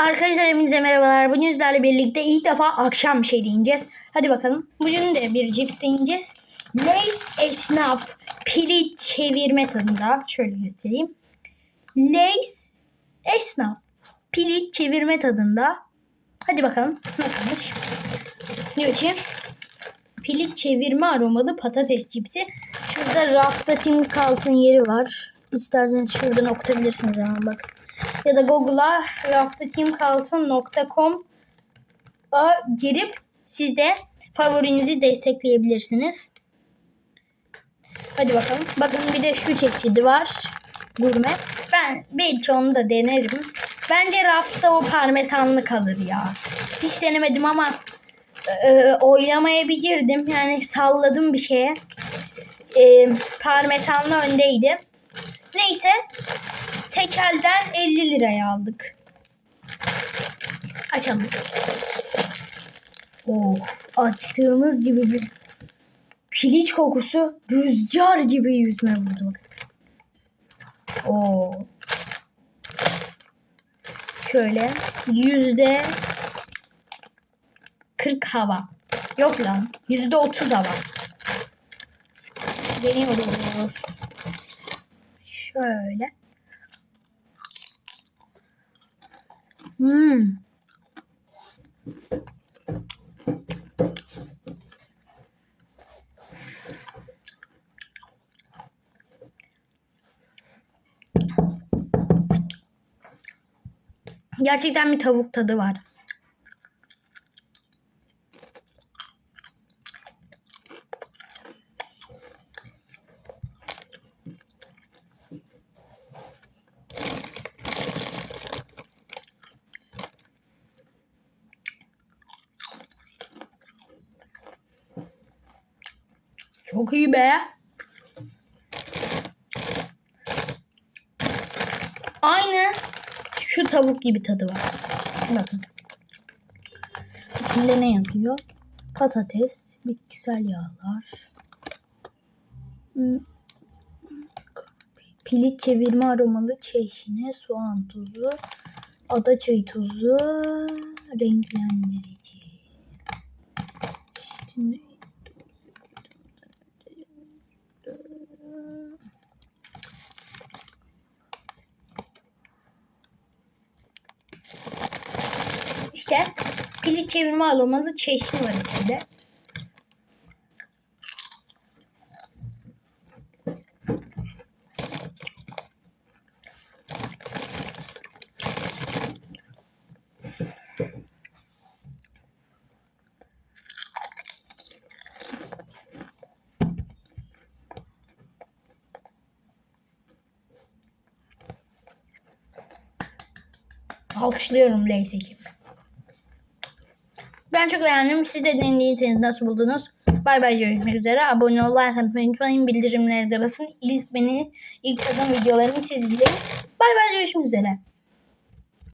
Arkadaşlar hepinize merhabalar. Bugün sizlerle birlikte ilk defa akşam bir şey deneyeceğiz. Hadi bakalım. Bugün de bir cips deneyeceğiz. Lays esnaf pili çevirme tadında. Şöyle göstereyim. Lays esnaf pili çevirme tadında. Hadi bakalım nasılmış. Diyor ki pili çevirme aromalı patates cipsi. Şurada rafta Tim Kalsın yeri var. İsterseniz şuradan okutabilirsiniz hemen bak. Ya da Google'a raftatimkalsın.com'a girip siz de favorinizi destekleyebilirsiniz. Hadi bakalım. Bakın bir de şu çeşidi var. Gurme. Ben belki onu da denerim. Bence rafta o parmesanlı kalır ya. Hiç denemedim ama e, oylamaya bir girdim. Yani salladım bir şeye. E, parmesanlı öndeydi. Neyse. Tekelden 50 liraya aldık. Açalım. Oh, açtığımız gibi bir piliç kokusu rüzgar gibi yüzüme vurdu. Bakın. Oo. Şöyle yüzde 40 hava. Yok lan. Yüzde 30 hava. Deniyoruz. Şöyle. Hmm. Gerçekten bir tavuk tadı var. Çok iyi be. Aynı şu tavuk gibi tadı var. Bakın. İçinde ne yazıyor? Patates, bitkisel yağlar, hmm, piliç çevirme aromalı çeşne, soğan tuzu, ada çayı tuzu, renklendirici. Şimdi İşte pili çevirme aromalı çeşni var içinde. Alkışlıyorum Lays ekibi. Ben çok beğendim. Siz de denediyseniz nasıl buldunuz? Bay bay görüşmek üzere. Abone ol, like atmayı unutmayın. Bildirimleri de basın. İlk beni ilk tadan videolarımı siz izleyin. Bay bay görüşmek üzere.